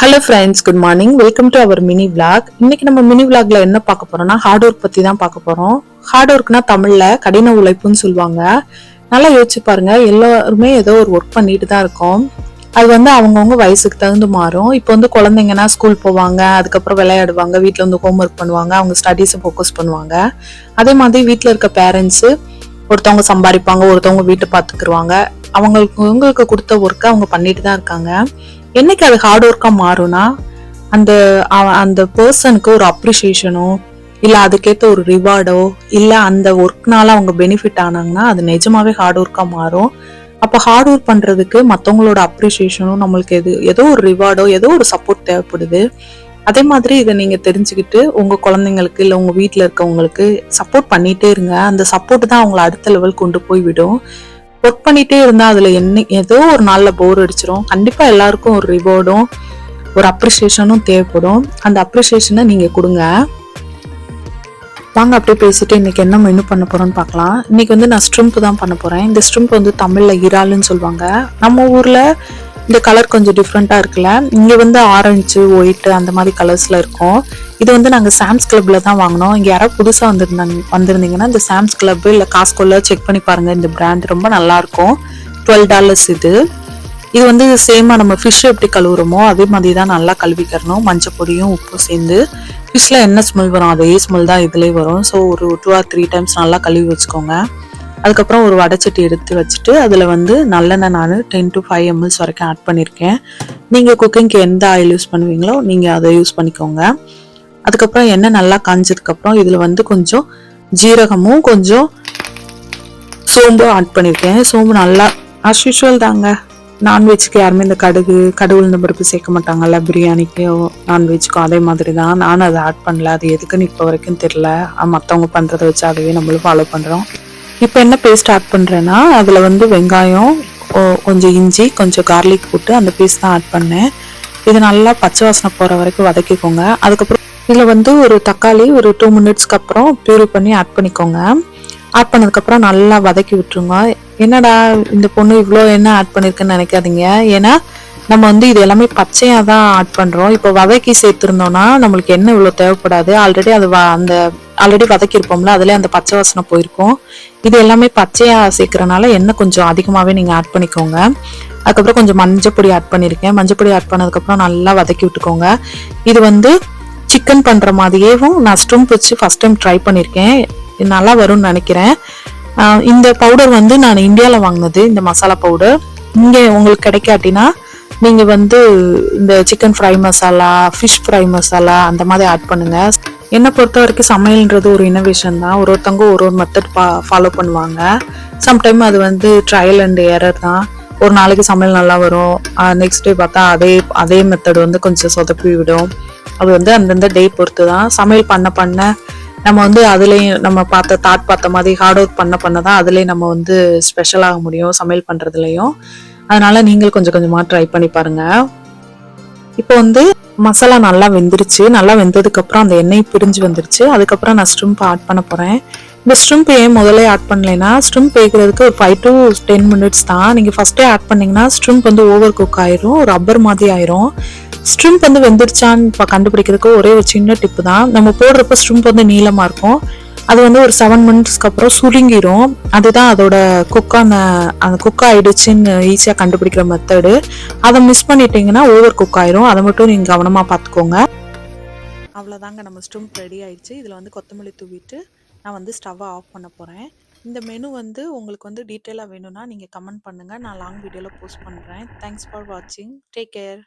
Hello friends good morning welcome to our mini vlog இன்னைக்கு நம்ம mini விளாக்ல என்ன பார்க்க போறோம்னா ஹார்ட் ஒர்க் பத்தி தான் பார்க்க போறோம். ஹார்ட் ஒர்க்னா தமிழ்ல கடின உழைப்புன்னு சொல்லுவாங்க. நல்லா யோசிச்சு பாருங்க எல்லாருமே ஏதோ ஒரு ஒர்க் பண்ணிட்டு தான் இருக்கோம். அது வந்து அவங்கவுங்க வயசுக்கு தகுந்து மாறும். இப்போ வந்து குழந்தைங்கன்னா ஸ்கூல் போவாங்க அதுக்கப்புறம் விளையாடுவாங்க வீட்டில் வந்து ஹோம் ஒர்க் பண்ணுவாங்க அவங்க ஸ்டடீஸை ஃபோக்கஸ் பண்ணுவாங்க. அதே மாதிரி வீட்டில் இருக்க பேரண்ட்ஸு ஒருத்தவங்க சம்பாதிப்பாங்க ஒருத்தவங்க வீட்டை பார்த்துக்குருவாங்க. அவங்களுக்கு உங்களுக்கு கொடுத்த ஒர்க்கை அவங்க பண்ணிட்டு தான் இருக்காங்க. என்னைக்கு அது ஹார்ட் ஒர்க்காக மாறும்னா அந்த அந்த பர்சனுக்கு ஒரு அப்ரிஷியேஷனோ இல்லை அதுக்கேற்ற ஒரு ரிவார்டோ இல்லை அந்த ஒர்க்னால அவங்க பெனிஃபிட் ஆனாங்கன்னா அது நிஜமாவே ஹார்ட் ஒர்க்காக மாறும். அப்போ ஹார்ட் ஒர்க் பண்ணுறதுக்கு மற்றவங்களோட அப்ரிஷியேஷனும் நம்மளுக்கு எது ஏதோ ஒரு ரிவார்டோ ஏதோ ஒரு சப்போர்ட் தேவைப்படுது. அதே மாதிரி இதை நீங்கள் தெரிஞ்சுக்கிட்டு உங்கள் குழந்தைங்களுக்கு இல்லை உங்கள் வீட்டில் இருக்கவங்களுக்கு சப்போர்ட் பண்ணிகிட்டே இருங்க. அந்த சப்போர்ட் தான் அவங்கள அடுத்த லெவல் கொண்டு போய் விடும் ஒர்க் பண்ணிட்டே இருந்தா அதுல என்ன ஏதோ ஒரு நாள்ல போர் அடிச்சிடும் கண்டிப்பா எல்லாருக்கும் ஒரு ரிவார்டும் ஒரு அப்ரிசியேஷனும் தேவைப்படும். அந்த அப்ரிசியேஷனை நீங்க கொடுங்க. வாங்க அப்படியே பேசிட்டு இன்னைக்கு என்ன மெனு பண்ண போறோம்னு பார்க்கலாம். இன்னைக்கு வந்து நான் ஸ்ட்ரிம்ப் தான் பண்ண போறேன். இந்த ஸ்ட்ரிம்ப் வந்து தமிழ்ல இறாலுன்னு சொல்லுவாங்க. நம்ம ஊர்ல இந்த கலர் கொஞ்சம் டிஃப்ரெண்ட்டாக இருக்குல்ல? இங்கே வந்து ஆரஞ்சு ஒயிட் அந்த மாதிரி கலர்ஸில் இருக்கும். இது வந்து நாங்கள் சாம்ஸ் கிளப்பில் தான் வாங்கினோம். இங்கே யாராவது புதுசாக வந்திருந்தாங்க வந்திருந்தீங்கன்னா இந்த சாம்ஸ் கிளப் இல்லை காஸ்கோல செக் பண்ணி பாருங்கள் இந்த பிராண்ட் ரொம்ப நல்லாயிருக்கும் டுவெல் டாலர்ஸ் இது. இது வந்து சேமாக நம்ம ஃபிஷ் எப்படி கழுவுறோமோ அதே மாதிரி தான் நல்லா கழுவிக்கிறணும். மஞ்சள் பொடியும் உப்பும் சேர்ந்து. ஃபிஷ்ஷில் என்ன ஸ்மெல் வரும்? அதே ஸ்மெல் தான் இதுலேயே வரும். ஸோ ஒரு டூ ஆர் த்ரீ டைம்ஸ் நல்லா கழுவி வச்சுக்கோங்க. அதுக்கப்புறம் ஒரு வடைச்சட்டி எடுத்து வச்சுட்டு அதில் வந்து நல்லெண்ணெய் நான் டென் டு ஃபைவ் எம்எல்ஸ் வரைக்கும் ஆட் பண்ணியிருக்கேன் நீங்கள் குக்கிங்க்கு எந்த ஆயில் யூஸ் பண்ணுவீங்களோ நீங்கள் அதை யூஸ் பண்ணிக்கோங்க. அதுக்கப்புறம் எண்ணெய் நல்லா காஞ்சதுக்கப்புறம் இதில் வந்து கொஞ்சம் ஜீரகமும் கொஞ்சம் சோம்பும் ஆட் பண்ணியிருக்கேன் சோம்பு நல்லா அஸ் யூஷுவல் தாங்க. நான்வெஜ்க்கு யாருமே இந்த கடுகு கடுகு உளுந்த பருப்பு சேர்க்க மாட்டாங்கல்ல பிரியாணிக்கோ நான்வெஜ்க்கோ அதே மாதிரி தான் நானும் அதை ஆட் பண்ணல. அது எதுக்குன்னு இப்போ வரைக்கும் தெரில மற்றவங்க பண்ணுறத வச்சு அதுவே நம்மளும் ஃபாலோ பண்ணுறோம் இப்போ என்ன பேஸ்ட் ஆட் பண்ணுறேன்னா அதில் வந்து வெங்காயம் கொஞ்சம் இஞ்சி கொஞ்சம் கார்லிக் போட்டு அந்த பேஸ்ட் தான் ஆட் பண்ணேன். இது நல்லா பச்சை வாசனை போகிற வரைக்கும் வதக்கிக்கோங்க. அதுக்கப்புறம் இதில் வந்து ஒரு தக்காளி ஒரு டூ மினிட்ஸ்க்கு அப்புறம் பியூரி பண்ணி ஆட் பண்ணிக்கோங்க. ஆட் பண்ணதுக்கப்புறம் நல்லா வதக்கி விட்டுருங்க. என்னடா இந்த பொண்ணு இவ்வளோ என்ன ஆட் பண்ணியிருக்குன்னு நினைக்காதீங்க. ஏன்னா நம்ம வந்து இது எல்லாமே பச்சையாக தான் ஆட் பண்ணுறோம் இப்போ வதக்கி சேர்த்துருந்தோம்னா நம்மளுக்கு எண்ணெய் இவ்வளோ தேவைப்படாது. ஆல்ரெடி அது அந்த ஆல்ரெடி வதக்கியிருப்போம்ல அதில் அந்த பச்சை வாசனை போயிருக்கும். இது எல்லாமே பச்சையாக சேர்க்குறனால எண்ணெய் கொஞ்சம் அதிகமாகவே நீங்கள் ஆட் பண்ணிக்கோங்க. அதுக்கப்புறம் கொஞ்சம் மஞ்சள் பொடி ஆட் பண்ணியிருக்கேன் மஞ்சள் பொடி ஆட் பண்ணதுக்கப்புறம் நல்லா வதக்கி விட்டுக்கோங்க. இது வந்து சிக்கன் பண்ணுற மாதிரியேவும் நான் ஸ்டும்ப் வச்சு ஃபஸ்ட் டைம் ட்ரை பண்ணியிருக்கேன் நல்லா வரும்னு நினைக்கிறேன். இந்த பவுடர் வந்து நான் இந்தியாவில் வாங்கினது இந்த மசாலா பவுடர் இங்கே உங்களுக்கு கிடைக்காட்டினா நீங்கள் வந்து இந்த chicken fry masala fish fry masala அந்த மாதிரி ஆட் பண்ணுங்கள் என்னை பொறுத்த வரைக்கும் சமையல்ன்றது ஒரு இனோவேஷன் தான். ஒரு ஒருத்தவங்க ஒரு ஒரு மெத்தட் ஃபாலோ பண்ணுவாங்க. சம்டைம் அது வந்து ட்ரையல் அண்ட் எரர் தான். ஒரு நாளைக்கு சமையல் நல்லா வரும். நெக்ஸ்ட் டே பார்த்தா அதே அதே மெத்தட் வந்து கொஞ்சம் சொதப்பி விடும். அது வந்து அந்தந்த டே பொறுத்து தான். சமையல் பண்ண பண்ண நம்ம வந்து அதுலேயும் நம்ம பார்த்த தாட் பார்த்த மாதிரி ஹார்ட் ஒர்க் பண்ண பண்ண தான் அதுலேயும் நம்ம வந்து ஸ்பெஷல் ஆக முடியும் சமையல் பண்ணுறதுலையும் அதனால நீங்கள் கொஞ்சம் கொஞ்சமாக ட்ரை பண்ணி பாருங்க. இப்போ வந்து மசாலா நல்லா வெந்துருச்சு. நல்லா வெந்ததுக்கு அப்புறம் அந்த எண்ணெய் பிரிஞ்சு வந்துருச்சு. அதுக்கப்புறம் நான் ஸ்ட்ரிம்ப் ஆட் பண்ண போறேன். இந்த ஸ்ட்ரிம்ப் ஏன் முதல்ல ஆட் பண்ணலைன்னா ஸ்ட்ரிம்ப் வேகிறதுக்கு ஒரு ஃபைவ் டு டென் மினிட்ஸ் தான். நீங்கள் ஃபர்ஸ்டே ஆட் பண்ணீங்கன்னா ஸ்ட்ரிம்ப் வந்து ஓவர் குக் ஆயிரும். ரப்பர் மாதிரி ஆயிரும். ஸ்ட்ரிம்ப் வந்து வெந்துருச்சான்னு இப்போ கண்டுபிடிக்கிறதுக்கு ஒரே ஒரு சின்ன டிப்பு தான். நம்ம போடுறப்ப ஸ்ட்ரிம்ப் வந்து நீளமாக இருக்கும். அது வந்து ஒரு செவன் மினிட்ஸ்க்கு அப்புறம் சுருங்கிரும். அதுதான் அதோட குக்கான அந்த குக் ஆயிடுச்சுன்னு ஈஸியாக கண்டுபிடிக்கிற மெத்தடு அதை மிஸ் பண்ணிட்டீங்கன்னா ஓவர் குக் ஆயிரும். அதை மட்டும் நீங்கள் கவனமாக பார்த்துக்கோங்க. அவ்வளோதாங்க நம்ம ஸ்டூம்ப் ரெடி ஆயிடுச்சு. இதில் வந்து கொத்தமல்லி தூவிட்டு நான் வந்து ஸ்டவ்வை ஆஃப் பண்ண போகிறேன் இந்த மெனு வந்து உங்களுக்கு வந்து டீட்டெயிலாக வேணும்னா நீங்கள் கமெண்ட் பண்ணுங்கள் நான் லாங் வீடியோவில் போஸ்ட் பண்ணுறேன் தேங்க்ஸ் ஃபார் வாட்சிங் டேக் கேர்